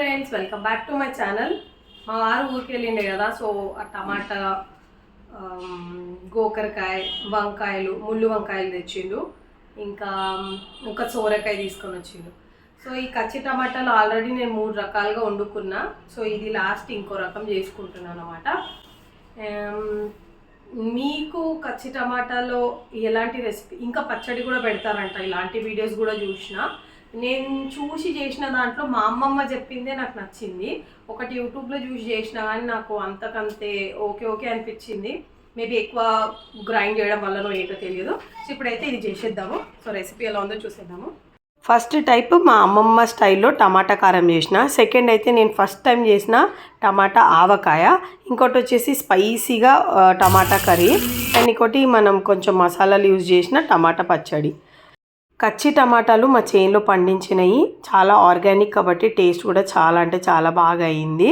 Friends welcome back to my channel మా వారు ఊరికి వెళ్ళిండే కదా సో ఆ టమాటా గోకరకాయ వంకాయలు ముళ్ళు వంకాయలు తెచ్చిండు. ఇంకా ఒక సోరకాయ తీసుకొని వచ్చిండు. సో ఈ కచ్చి టమాటాలు ఆల్రెడీ నేను మూడు రకాలుగా వండుకున్నా. సో ఇది లాస్ట్ ఇంకో రకం చేసుకుంటున్నాను అనమాట మీకు కచ్చి టమాటాలో ఎలాంటి రెసిపీ ఇంకా పచ్చడి కూడా పెడతారంట. ఇలాంటి వీడియోస్ కూడా చూసినా. నేను చూసి చేసిన దాంట్లో మా అమ్మమ్మ చెప్పిందే నాకు నచ్చింది. ఒకటి యూట్యూబ్లో చూసి చేసిన కానీ నాకు అంతకంతే ఓకే ఓకే అనిపించింది. మేబీ ఎక్కువ గ్రైండ్ చేయడం వల్లనో ఏంటో తెలియదు. సో ఇప్పుడైతే ఇది చేసేద్దాము. సో రెసిపీ ఎలా ఉందో చూసేద్దాము. ఫస్ట్ టైప్ మా అమ్మమ్మ స్టైల్లో టమాటా కారం చేసిన. సెకండ్ అయితే నేను ఫస్ట్ టైం చేసిన టమాటా ఆవకాయ. ఇంకోటి వచ్చేసి స్పైసీగా టమాటా కర్రీ. అండ్ ఇంకోటి మనం కొంచెం మసాలాలు యూజ్ చేసిన టమాటా పచ్చడి. కచ్చి టమాటాలు మా చేనులో పండించినవి చాలా ఆర్గానిక్ కాబట్టి టేస్ట్ కూడా చాలా అంటే చాలా బాగా అయింది.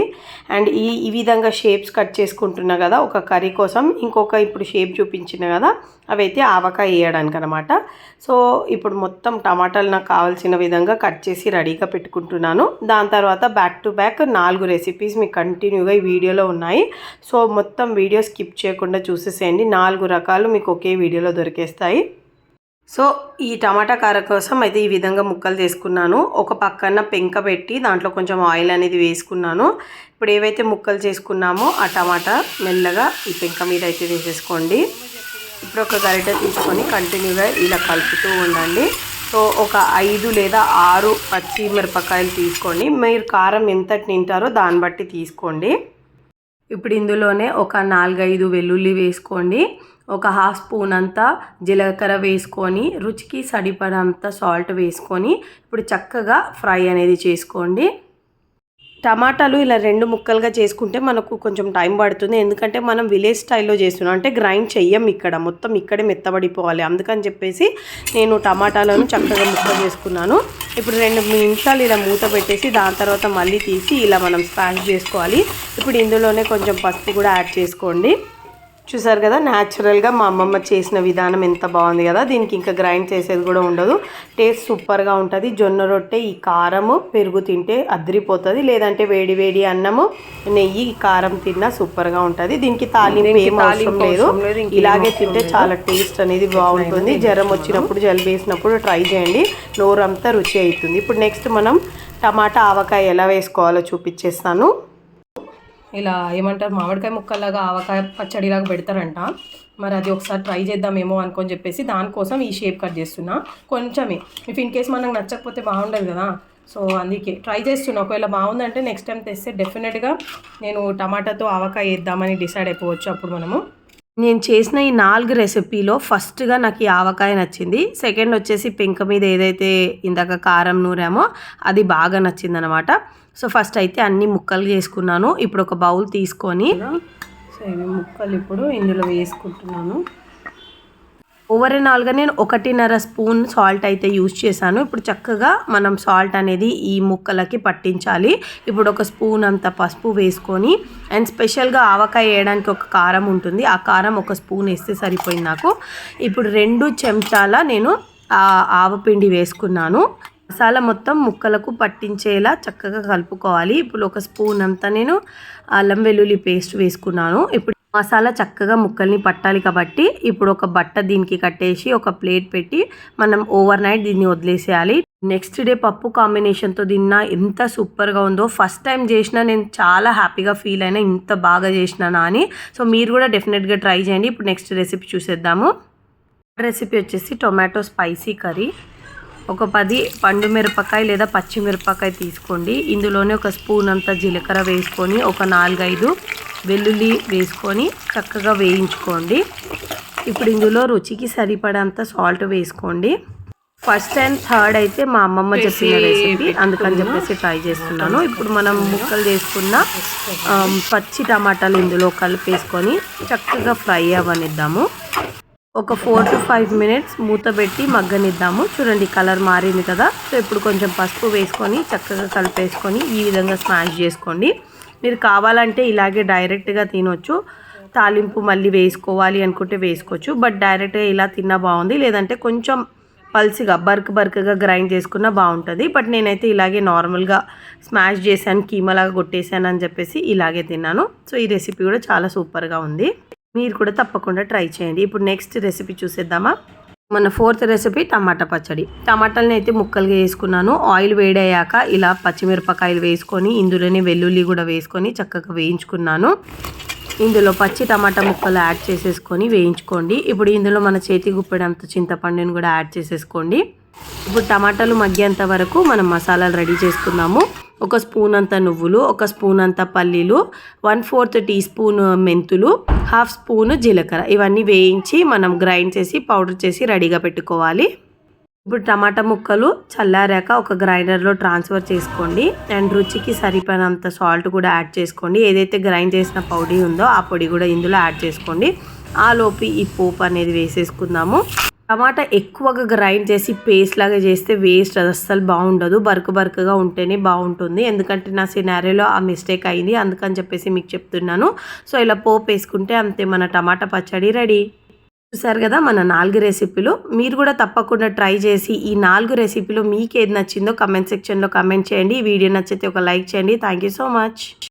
అండ్ ఈ ఈ విధంగా షేప్స్ కట్ చేసుకుంటున్నా కదా ఒక కర్రీ కోసం. ఇంకొక ఇప్పుడు షేప్ చూపించిన కదా అవైతే ఆవకాయ వేయడానికి అనమాట సో ఇప్పుడు మొత్తం టమాటాలు నాకు కావాల్సిన విధంగా కట్ చేసి రెడీగా పెట్టుకుంటున్నాను. దాని తర్వాత బ్యాక్ టు బ్యాక్ నాలుగు రెసిపీస్ మీకు కంటిన్యూగా ఈ వీడియోలో ఉన్నాయి. సో మొత్తం వీడియో స్కిప్ చేయకుండా చూసేసేయండి. నాలుగు రకాలు మీకు ఒకే వీడియోలో దొరికేస్తాయి. సో ఈ టమాటా కార కోసం అయితే ఈ విధంగా ముక్కలు చేసుకున్నాను ఒక పక్కన పెంక పెట్టి దాంట్లో కొంచెం ఆయిల్ అనేది వేసుకున్నాను. ఇప్పుడు ఏవైతే ముక్కలు చేసుకున్నామో ఆ టమాటా మెల్లగా ఈ పెంక మీద అయితే వేసేసుకోండి. ఇప్పుడు ఒక గరిటె తీసుకొని కంటిన్యూగా ఇలా కలుపుతూ ఉండండి. సో ఒక ఐదు లేదా ఆరు పచ్చి మిరపకాయలు తీసుకోండి. మీరు కారం ఎంత తింటారో దాన్ని బట్టి తీసుకోండి. ఇప్పుడు ఇందులోనే ఒక నాలుగైదు వెల్లుల్లి వేసుకోండి. ఒక హాఫ్ స్పూన్ అంతా జీలకర్ర వేసుకొని రుచికి సరిపడంత సాల్ట్ వేసుకొని ఇప్పుడు చక్కగా ఫ్రై అనేది చేసుకోండి. టమాటాలు ఇలా రెండు ముక్కలుగా చేసుకుంటే మనకు కొంచెం టైం పడుతుంది. ఎందుకంటే మనం విలేజ్ స్టైల్లో చేస్తున్నాం. అంటే గ్రైండ్ చెయ్యం ఇక్కడ. మొత్తం ఇక్కడే మెత్తబడిపోవాలి. అందుకని చెప్పేసి నేను టమాటాలను చక్కగా ముక్కలు చేసుకున్నాను. ఇప్పుడు రెండు నిమిషాలు ఇలా మూత పెట్టేసి దాని తర్వాత మళ్ళీ తీసి ఇలా మనం స్పాష్ చేసుకోవాలి. ఇప్పుడు ఇందులోనే కొంచెం పసుపు కూడా యాడ్ చేసుకోండి. చూసారు కదా న్యాచురల్గా మా అమ్మమ్మ చేసిన విధానం ఎంత బాగుంది కదా. దీనికి ఇంకా గ్రైండ్ చేసేది కూడా ఉండదు. టేస్ట్ సూపర్గా ఉంటుంది. జొన్న రొట్టె ఈ కారము పెరుగు తింటే అద్దరిపోతుంది లేదంటే వేడి వేడి అన్నము నెయ్యి ఈ కారం తిన్నా సూపర్గా ఉంటుంది. దీనికి తాలింపు ఏం అవసరం లేదు. ఇలాగే తింటే చాలా టేస్ట్ అనేది బాగుంటుంది. జ్వరం వచ్చినప్పుడు జలుబు వేసినప్పుడు ట్రై చేయండి. నోరంతా రుచి అవుతుంది. ఇప్పుడు నెక్స్ట్ మనం టమాటా ఆవకాయ ఎలా వేసుకోవాలో చూపించేస్తాను. ఇలా ఏమంటారు మామిడికాయ ముక్కల్లాగా ఆవకాయ పచ్చడిలాగా పెడతారంట. మరి అది ఒకసారి ట్రై చేద్దామేమో అనుకొని చెప్పేసి దానికోసం ఈ షేప్ కట్ చేస్తున్నా. కొంచెమే ఇఫ్ ఇన్ కేస్ మనకు నచ్చకపోతే బాగుండదు కదా. సో అందుకే ట్రై చేస్తున్నా. ఒకవేళ బాగుందంటే నెక్స్ట్ టైం తెస్తే డెఫినెట్గా నేను టమాటాతో ఆవకాయ వేద్దామని డిసైడ్ అయిపోవచ్చు అప్పుడు మనము. నేను చేసిన ఈ నాలుగు రెసిపీలో ఫస్ట్గా నాకు ఈ ఆవకాయ నచ్చింది. సెకండ్ వచ్చేసి పెంక మీద ఏదైతే ఇందాక కారం నూరామో అది బాగా నచ్చింది అనమాట సో ఫస్ట్ అయితే అన్ని ముక్కలు చేసుకున్నాను. ఇప్పుడు ఒక బౌల్ తీసుకొని సో ఇవి ముక్కలు ఇప్పుడు ఇందులో వేసుకుంటున్నాను. ఓవరాల్గా నేను ఒకటిన్నర స్పూన్ సాల్ట్ అయితే యూజ్ చేశాను. ఇప్పుడు చక్కగా మనం సాల్ట్ అనేది ఈ ముక్కలకి పట్టించాలి. ఇప్పుడు ఒక స్పూన్ అంత పసుపు వేసుకొని అండ్ స్పెషల్గా ఆవకాయ వేయడానికి ఒక కారం ఉంటుంది. ఆ కారం ఒక స్పూన్ వేస్తే సరిపోయింది నాకు. ఇప్పుడు రెండు చెంచాల నేను ఆవపిండి వేసుకున్నాను. మసాలా మొత్తం ముక్కలకు పట్టించేలా చక్కగా కలుపుకోవాలి. ఇప్పుడు ఒక స్పూన్ అంతా నేను అల్లం వెల్లుల్లి పేస్ట్ వేసుకున్నాను. ఇప్పుడు మసాలా చక్కగా ముక్కల్ని పట్టాలి కాబట్టి ఇప్పుడు ఒక బట్ట దీనికి కట్టేసి ఒక ప్లేట్ పెట్టి మనం ఓవర్ నైట్ దీన్ని వదిలేసేయాలి. నెక్స్ట్ డే పప్పు కాంబినేషన్తో తిన్నా ఎంత సూపర్గా ఉందో. ఫస్ట్ టైం చేసినా నేను చాలా హ్యాపీగా ఫీల్ అయినా ఇంత బాగా చేసినానా అని సో మీరు కూడా డెఫినెట్గా ట్రై చేయండి. ఇప్పుడు నెక్స్ట్ రెసిపీ చూసేద్దాము. రెసిపీ వచ్చేసి టొమాటో స్పైసీ కర్రీ. ఒక పది పండు మిరపకాయ లేదా పచ్చిమిరపకాయ తీసుకోండి. ఇందులోనే ఒక స్పూన్ అంత జీలకర్ర వేసుకొని ఒక నాలుగైదు వెల్లుల్లి వేసుకొని చక్కగా వేయించుకోండి. ఇప్పుడు ఇందులో రుచికి సరిపడంత సాల్ట్ వేసుకోండి. ఫస్ట్ అండ్ థర్డ్ అయితే మా అమ్మమ్మ చెప్పిన రెసిపీ అందుకని చెప్పేసి ట్రై చేస్తున్నాను. ఇప్పుడు మనం ముక్కలు చేసుకున్న పచ్చి టమాటాలు ఇందులో కలిపేసుకొని చక్కగా ఫ్రై అవ్వనిద్దాము. ఒక ఫోర్ టు ఫైవ్ మినిట్స్ మూత పెట్టి మగ్గనిద్దాము. చూడండి కలర్ మారింది కదా. సో ఇప్పుడు కొంచెం పసుపు వేసుకొని చక్కగా కలిపేసుకొని ఈ విధంగా స్మాష్ చేసుకోండి. మీరు కావాలంటే ఇలాగే డైరెక్ట్గా తినొచ్చు. తాలింపు మళ్ళీ వేసుకోవాలి అనుకుంటే వేసుకోవచ్చు. బట్ డైరెక్ట్గా ఇలా తిన్నా బాగుంది. లేదంటే కొంచెం పల్సిగా బర్క్ బర్క్గా గ్రైండ్ చేసుకున్నా బాగుంటుంది. బట్ నేనైతే ఇలాగే నార్మల్గా స్మాష్ చేశాను కీమలాగా కొట్టేశాను అని చెప్పేసి ఇలాగే తిన్నాను. సో ఈ రెసిపీ కూడా చాలా సూపర్గా ఉంది. మీరు కూడా తప్పకుండా ట్రై చేయండి. ఇప్పుడు నెక్స్ట్ రెసిపీ చూసేద్దామా? మన ఫోర్త్ రెసిపీ టమాటా పచ్చడి. టమాటాలని అయితే ముక్కలుగా వేసుకున్నాను. ఆయిల్ వేడయ్యాక ఇలా పచ్చిమిరపకాయలు వేసుకొని ఇందులోనే వెల్లుల్లి కూడా వేసుకొని చక్కగా వేయించుకున్నాను. ఇందులో పచ్చి టమాటా ముక్కలు యాడ్ చేసేసుకొని వేయించుకోండి. ఇప్పుడు ఇందులో మన చేతి గుప్పెడంత చింతపండుని కూడా యాడ్ చేసేసుకోండి. ఇప్పుడు టమాటాలు మగ్గేంత వరకు మనం మసాలాలు రెడీ చేసుకున్నాము. ఒక స్పూన్ అంత నువ్వులు ఒక స్పూన్ అంత పల్లీలు వన్ ఫోర్త్ టీ స్పూన్ మెంతులు హాఫ్ స్పూన్ జీలకర్ర. ఇవన్నీ వేయించి మనం గ్రైండ్ చేసి పౌడర్ చేసి రెడీగా పెట్టుకోవాలి. ఇప్పుడు టమాటా ముక్కలు చల్లారాక ఒక గ్రైండర్లో ట్రాన్స్ఫర్ చేసుకోండి. అండ్ రుచికి సరిపడినంత సాల్ట్ కూడా యాడ్ చేసుకోండి. ఏదైతే గ్రైండ్ చేసిన పొడి ఉందో ఆ పొడి కూడా ఇందులో యాడ్ చేసుకోండి. ఆ లోపు ఈ పోపు అనేది వేసేసుకుందాము. టమాటా ఎక్కువగా గ్రైండ్ చేసి పేస్ట్ లాగా చేస్తే వేస్ట్ అది అస్సలు బాగుండదు. బరుకు బరుకుగా ఉంటేనే బాగుంటుంది. ఎందుకంటే నా సినారీలో ఆ మిస్టేక్ అయింది. అందుకని చెప్పేసి మీకు చెప్తున్నాను. సో ఇలా పోపు వేసుకుంటే అంతే మన టమాటా పచ్చడి రెడీ. చూసారు కదా మన నాలుగు రెసిపీలు మీరు కూడా తప్పకుండా ట్రై చేసి ఈ నాలుగు రెసిపీలు మీకు ఏది నచ్చిందో కమెంట్ సెక్షన్లో కమెంట్ చేయండి. ఈ వీడియో నచ్చితే ఒక లైక్ చేయండి. Thank you so much